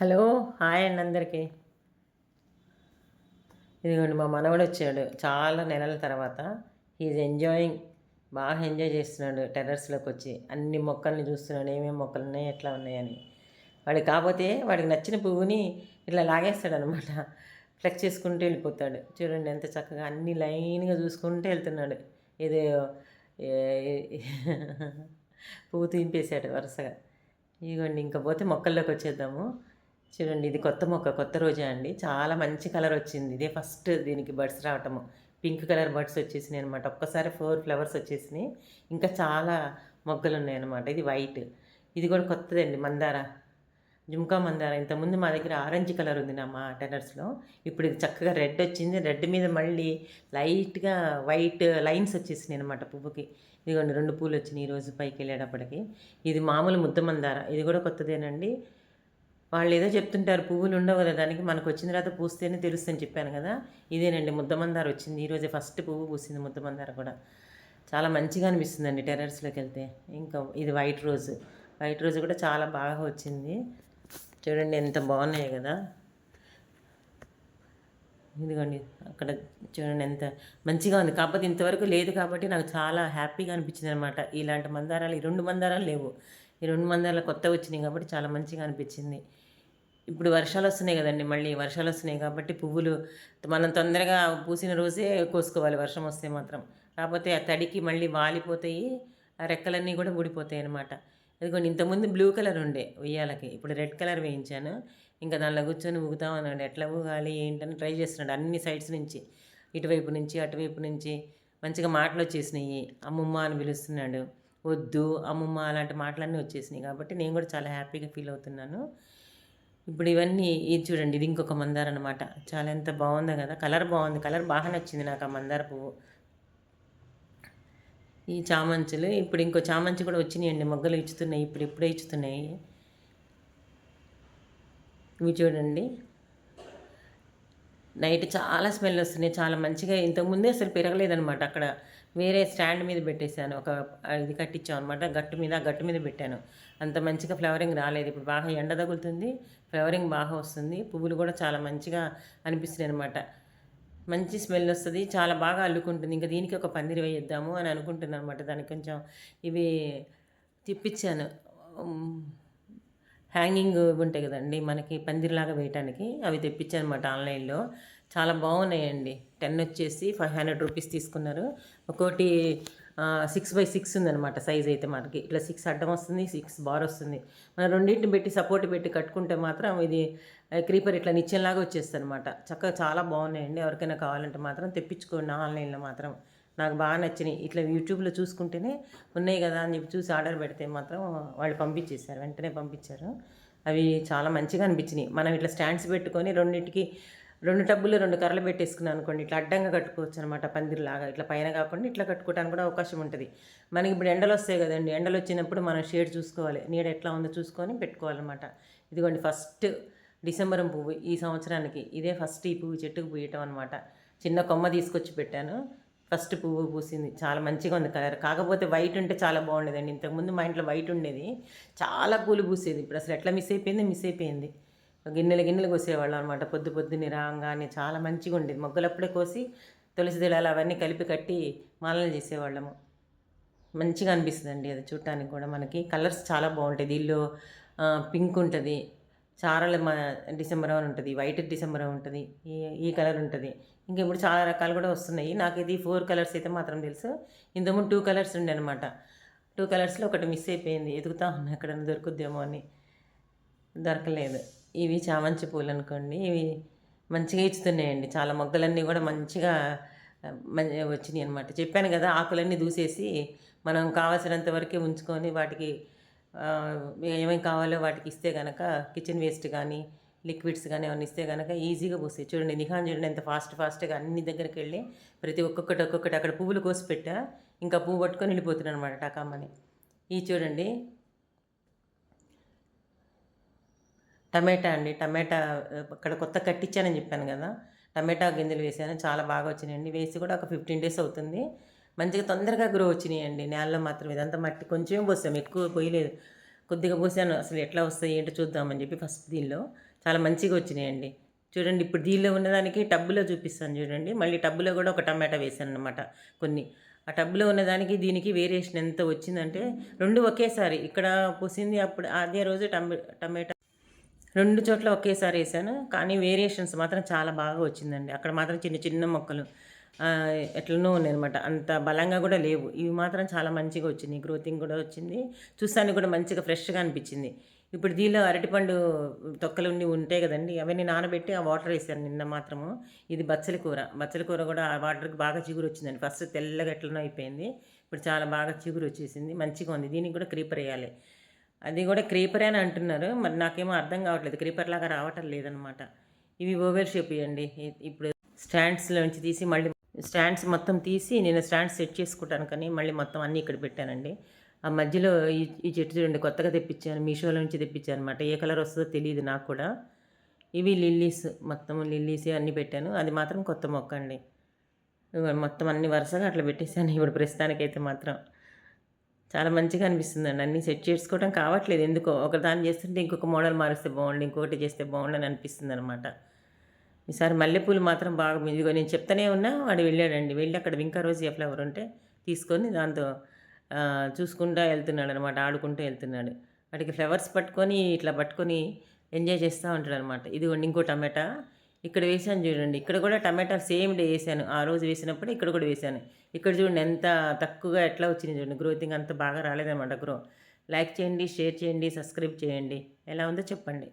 Hello hi అండి అందరికీ. ఇదిగోండి మా మనవడు వచ్చాడు. చాలా నెలల తర్వాత ఈజ్ ఎంజాయింగ్ బాగా ఎంజాయ్ చేస్తున్నాడు టెర్రస్లోకి వచ్చి. అన్ని మొక్కల్ని చూస్తున్నాడు ఏమేమి మొక్కలు ఉన్నాయి ఎట్లా ఉన్నాయని వాడికి కాకపోతే వాడికి నచ్చిన పువ్వుని ఇట్లా లాగేస్తాడు అనమాట ఫ్లెక్స్ చేసుకుంటూ వెళ్ళిపోతాడు. చూడండి ఎంత చక్కగా అన్ని లైన్గా చూసుకుంటూ వెళ్తున్నాడు. ఇది పువ్వు తీంపేశాడు వరుసగా. ఇదిగోండి ఇంకా పోతే మొక్కల్లోకి వచ్చేద్దాము. చూడండి ఇది కొత్త మొక్క కొత్త రోజా అండి. చాలా మంచి కలర్ వచ్చింది. ఇదే ఫస్ట్ దీనికి బర్డ్స్ రావటము. పింక్ కలర్ బర్డ్స్ వచ్చేసినాయి అనమాట ఒక్కసారి ఫోర్ ఫ్లవర్స్ వచ్చేసినాయి. ఇంకా చాలా మొగ్గలు ఉన్నాయన్నమాట ఇది వైట్. ఇది కూడా కొత్తదండి మందార. జుమ్కా మందార. ఇంతకుముందు మా దగ్గర ఆరెంజ్ కలర్ ఉంది నా మా టెనర్స్లో ఇప్పుడు ఇది చక్కగా రెడ్ వచ్చింది. రెడ్ మీద మళ్ళీ లైట్గా వైట్ లైన్స్ వచ్చేసినాయి అనమాట పువ్వుకి. ఇదిగోండి రెండు పూలు వచ్చినాయి ఈరోజు పైకి వెళ్ళేటప్పటికి. ఇది మామూలు ముద్ద మందార. ఇది కూడా కొత్తదేనండి. వాళ్ళు ఏదో చెప్తుంటారు పువ్వులు ఉండవు కదా దానికి మనకు వచ్చిన తర్వాత పూస్తేనే తెలుస్తుందని చెప్పాను కదా. ఇదేనండి ముద్దమందార వచ్చింది. ఈరోజే ఫస్ట్ పువ్వు పూసింది ముద్దమందార కూడా. చాలా మంచిగా అనిపిస్తుందండి టెర్రస్లోకి వెళ్తే. ఇంకా ఇది వైట్ రోజు. వైట్ రోజు కూడా చాలా బాగా వచ్చింది. చూడండి ఎంత బాగున్నాయి కదా. ఇదిగోండి అక్కడ చూడండి ఎంత మంచిగా ఉంది. కాకపోతే ఇంతవరకు లేదు కాబట్టి నాకు చాలా హ్యాపీగా అనిపించింది అనమాట ఇలాంటి మందారాలు ఈ రెండు మందారాలు లేవు. ఈ రెండు మందారాలు కొత్త వచ్చినాయి కాబట్టి చాలా మంచిగా అనిపించింది. ఇప్పుడు వర్షాలు వస్తున్నాయి కదండి మళ్ళీ వర్షాలు వస్తున్నాయి కాబట్టి పువ్వులు మనం తొందరగా పూసిన రోజే కోసుకోవాలి వర్షం వస్తే మాత్రం. కాకపోతే ఆ తడికి మళ్ళీ వాలిపోతాయి ఆ రెక్కలన్నీ కూడా ఊడిపోతాయి అనమాట అదిగోండి ఇంతకుముందు బ్లూ కలర్ ఉండే ఉయ్యాలకి ఇప్పుడు రెడ్ కలర్ వేయించాను. ఇంకా దానిలో కూర్చొని ఊగుతా ఉన్నాడు ఎట్లా ఊగాలి ఏంటని ట్రై చేస్తున్నాడు అన్ని సైడ్స్ నుంచి ఇటువైపు నుంచి అటువైపు నుంచి. మంచిగా మాటలు వచ్చేసినాయి. అమ్మమ్మ అని పిలుస్తున్నాడు. వద్దు అమ్మమ్మ అలాంటి మాటలన్నీ వచ్చేసినాయి కాబట్టి నేను కూడా చాలా హ్యాపీగా ఫీల్ అవుతున్నాను. ఇప్పుడు ఇవన్నీ ఇది చూడండి ఇది ఇంకొక మందార అనమాట చాలా ఎంత బాగుందో కదా కలర్ బాగుంది కలర్ బాగా నచ్చింది నాకు ఆ మందార పువ్వు. ఈ చామంచులు ఇప్పుడు ఇంకో చామంచి కూడా వచ్చినాయండి మొగ్గలు ఇచ్చుతున్నాయి ఇప్పుడు ఇప్పుడే ఇచ్చుతున్నాయి. ఇవి చూడండి. నైట్ చాలా స్మెల్ వస్తున్నాయి చాలా మంచిగా ఇంతకుముందే అసలు పెరగలేదనమాట అక్కడ. వేరే స్టాండ్ మీద పెట్టేశాను. ఒక ఇది కట్టించాం అనమాట గట్టు మీద గట్టు మీద పెట్టాను. అంత మంచిగా ఫ్లవరింగ్ రాలేదు. ఇప్పుడు బాగా ఎండ తగులుతుంది. ఫ్లవరింగ్ బాగా వస్తుంది. పువ్వులు కూడా చాలా మంచిగా అనిపిస్తున్నాయి అనమాట మంచి స్మెల్ వస్తుంది. చాలా బాగా అల్లుకుంటుంది. ఇంకా దీనికి ఒక పందిరి వేయిద్దాము అని అనుకుంటున్నాను అనమాట దానికి కొంచెం ఇవి తిప్పించాను హ్యాంగింగ్ ఉంటాయి కదండి. మనకి పందిరిలాగా వేయటానికి అవి తెప్పించాను అనమాట ఆన్లైన్లో. చాలా బాగున్నాయండి. టెన్ వచ్చేసి ఫైవ్ హండ్రెడ్ రూపీస్ తీసుకున్నారు. ఒక్కోటి సిక్స్ బై సిక్స్ ఉందన్నమాట సైజ్ అయితే మనకి. ఇట్లా సిక్స్ అడ్డం వస్తుంది సిక్స్ బార్ వస్తుంది. మనం రెండింటిని పెట్టి సపోర్ట్ పెట్టి కట్టుకుంటే మాత్రం ఇది క్రీపర్ ఇట్లా నిచ్చెనలాగా వచ్చేస్తుంది అనమాట చక్కగా చాలా బాగున్నాయండి. ఎవరికైనా కావాలంటే మాత్రం తెప్పించుకోండి ఆన్లైన్లో మాత్రం. నాకు బాగా నచ్చినాయి. ఇట్లా యూట్యూబ్లో చూసుకుంటేనే ఉన్నాయి కదా అని చెప్పి చూసి ఆర్డర్ పెడితే మాత్రం వాళ్ళు పంపించేశారు. వెంటనే పంపించారు. అవి చాలా మంచిగా అనిపించినాయి. మనం ఇట్లా స్టాండ్స్ పెట్టుకొని రెండింటికి రెండు టబ్బులు రెండు కర్రలు పెట్టేసుకున్నాను అనుకోండి ఇట్లా అడ్డంగా కట్టుకోవచ్చు అనమాట పందిరిలాగా. ఇట్లా పైన కాకుండా ఇట్లా కట్టుకోవడానికి కూడా అవకాశం ఉంటుంది. మనకి ఇప్పుడు ఎండలు వస్తాయి కదండి ఎండలు వచ్చినప్పుడు మనం షేడ్ చూసుకోవాలి. నీడ ఎట్లా ఉందో చూసుకొని పెట్టుకోవాలన్నమాట. ఇదిగోండి ఫస్ట్ డిసెంబరం పువ్వు ఈ సంవత్సరానికి ఇదే ఫస్ట్ ఈ పువ్వు చెట్టుకు పూయటం అనమాట చిన్న కొమ్మ తీసుకొచ్చి పెట్టాను. ఫస్ట్ పువ్వు పూసింది. చాలా మంచిగా ఉంది కలర్. కాకపోతే వైట్ ఉంటే చాలా బాగుండేదండి. ఇంతకుముందు మా ఇంట్లో వైట్ ఉండేది. చాలా పూలు పూసేది. ఇప్పుడు అసలు ఎట్లా మిస్ అయిపోయింది మిస్ అయిపోయింది. గిన్నెలు గిన్నెలు కోసేవాళ్ళం అనమాట పొద్దు పొద్దున్నే రాగానే చాలా మంచిగా ఉండేది. మొగ్గలప్పుడే కోసి తులసి దళాలు అవన్నీ కలిపి కట్టి మాలలు చేసేవాళ్ళము. మంచిగా అనిపిస్తుంది అండి అది చూడటానికి కూడా మనకి. కలర్స్ చాలా బాగుంటాయి. దీనిలో పింక్ ఉంటుంది చారల మా డిసెంబర్ అని ఉంటుంది వైట్ డిసెంబర్ ఉంటుంది ఈ ఈ కలర్ ఉంటుంది. ఇంకా ఇప్పుడు చాలా రకాలు కూడా వస్తున్నాయి. నాకు ఇది ఫోర్ కలర్స్ అయితే మాత్రం తెలుసు. ఇంతకుముందు టూ కలర్స్ ఉండే అనమాట టూ కలర్స్లో ఒకటి మిస్ అయిపోయింది. ఎదుగుతా ఉన్నా ఎక్కడైనా దొరుకుద్దేమో అని. దొరకలేదు. ఇవి చామంతి పూలు అనుకోండి ఇవి మంచిగా ఇచ్చుతున్నాయండి. చాలా మొగ్గలన్నీ కూడా మంచిగా వచ్చినాయి అనమాట చెప్పాను కదా ఆకులన్నీ దూసేసి మనం కావాల్సినంత వరకే ఉంచుకొని వాటికి ఏమేమి కావాలో వాటికి ఇస్తే కనుక కిచెన్ వేస్ట్ కానీ లిక్విడ్స్ కానీ ఏమైనా ఇస్తే కనుక ఈజీగా పూస్తాయి. చూడండి నిహాన్ చూడండి ఎంత ఫాస్ట్ ఫాస్ట్గా అన్ని దగ్గరికి వెళ్ళి ప్రతి ఒక్కొక్కటి ఒక్కొక్కటి అక్కడ పువ్వులు కోసి పెట్టా ఇంకా పువ్వు పట్టుకొని వెళ్ళిపోతున్నాను అనమాట టకామని. ఈ చూడండి టమాటా అండి. టమాటా అక్కడ కొత్త కట్టించానని చెప్పాను కదా. టమాటా గింజలు వేసాను. చాలా బాగా వచ్చినాయండి. వేసి కూడా ఒక ఫిఫ్టీన్ డేస్ అవుతుంది. మంచిగా తొందరగా గ్రో వచ్చినాయండి. నేలలో మాత్రం ఇదంతా మట్టి కొంచెం పోసాం. ఎక్కువ పోయలేదు. కొద్దిగా పోసాను. అసలు ఎట్లా వస్తాయి ఏంటో చూద్దామని చెప్పి ఫస్ట్ దీనిలో. చాలా మంచిగా వచ్చినాయండి. చూడండి ఇప్పుడు దీనిలో ఉన్నదానికి టబ్బులో చూపిస్తాను చూడండి. మళ్ళీ టబ్బులో కూడా ఒక టమాటా వేసాను అనమాట కొన్ని. ఆ టబ్లో ఉన్నదానికి దీనికి వేరియేషన్ ఎంత వచ్చిందంటే రెండు ఒకేసారి. ఇక్కడ పూసింది అప్పుడు అదే రోజు టమ టమాటా రెండు చోట్ల ఒకేసారి వేసాను. కానీ వేరియేషన్స్ మాత్రం చాలా బాగా వచ్చిందండి. అక్కడ మాత్రం చిన్న చిన్న మొక్కలు ఎట్లనో ఉన్నాయి అనమాట అంత బలంగా కూడా లేవు. ఇవి మాత్రం చాలా మంచిగా వచ్చింది. గ్రోతింగ్ కూడా వచ్చింది. చూసానికి కూడా మంచిగా ఫ్రెష్గా అనిపించింది. ఇప్పుడు దీనిలో అరటిపండు తొక్కలు ఉండి ఉంటాయి కదండి. అవన్నీ నానబెట్టి ఆ వాటర్ వేసాను నిన్న మాత్రము. ఇది బచ్చలి కూర. బచ్చలి కూర కూడా ఆ వాటర్కి బాగా చిగురు వచ్చిందండి. ఫస్ట్ తెల్లగా ఎట్లనో అయిపోయింది. ఇప్పుడు చాలా బాగా చిగురు వచ్చేసింది. మంచిగా ఉంది. దీనికి కూడా క్రీపర్ వేయాలి. అది కూడా క్రీపర్ అని అంటున్నారు. మరి నాకేమో అర్థం కావట్లేదు. క్రీపర్ లాగా రావటం లేదనమాట ఇవి ఓవెల్ షేప్ ఇవ్వండి ఇప్పుడు స్టాండ్స్లోంచి తీసి మళ్ళీ స్టాండ్స్ మొత్తం తీసి నేను స్టాండ్స్ సెట్ చేసుకుంటాను కానీ మళ్ళీ మొత్తం అన్నీ ఇక్కడ పెట్టానండి. ఆ మధ్యలో ఈ ఈ చెట్టు చూడండి కొత్తగా తెప్పించాను. మీషోలో నుంచి తెప్పించాను అనమాట ఏ కలర్ వస్తుందో తెలియదు నాకు కూడా. ఇవి లిల్లీస్ మొత్తం లిల్లీస్ అన్నీ పెట్టాను. అది మాత్రం కొత్త మొక్క అండి. మొత్తం అన్ని వరుసగా అట్లా పెట్టేశాను. ఇప్పుడు ప్రస్తుతానికైతే మాత్రం. చాలా మంచిగా అనిపిస్తుందండి. అన్నీ సెట్ చేసుకోవడం కావట్లేదు. ఎందుకో ఒక దాన్ని చేస్తుంటే ఇంకొక మోడల్ మారిస్తే బాగుండు ఇంకొకటి చేస్తే బాగుండు అని అనిపిస్తుంది అనమాట ఈసారి మల్లెపూలు మాత్రం బాగా ఇదిగో నేను చెప్తానే ఉన్నా వాడు వెళ్ళాడండి. వెళ్ళి అక్కడ వింకా రోజు ఫ్లవర్ ఉంటే తీసుకొని దాంతో చూసుకుంటూ వెళ్తున్నాడు అనమాట ఆడుకుంటూ వెళ్తున్నాడు. వాటికి ఫ్లవర్స్ పట్టుకొని ఇట్లా పట్టుకొని ఎంజాయ్ చేస్తూ ఉంటాడు అనమాట ఇదిగోండి ఇంకో టమాటా. ఇక్కడ వేసాను చూడండి. ఇక్కడ కూడా టమాటా సేమ్ డే వేసాను. ఆ రోజు వేసినప్పుడు ఇక్కడ కూడా వేసాను. ఇక్కడ చూడండి ఎంత తక్కువగా ఎట్లా వచ్చింది చూడండి. గ్రోతింగ్ అంత బాగా రాలేదన్నమాట గ్రో. లైక్ చేయండి షేర్ చేయండి సబ్స్క్రైబ్ చేయండి. ఎలా ఉందో చెప్పండి.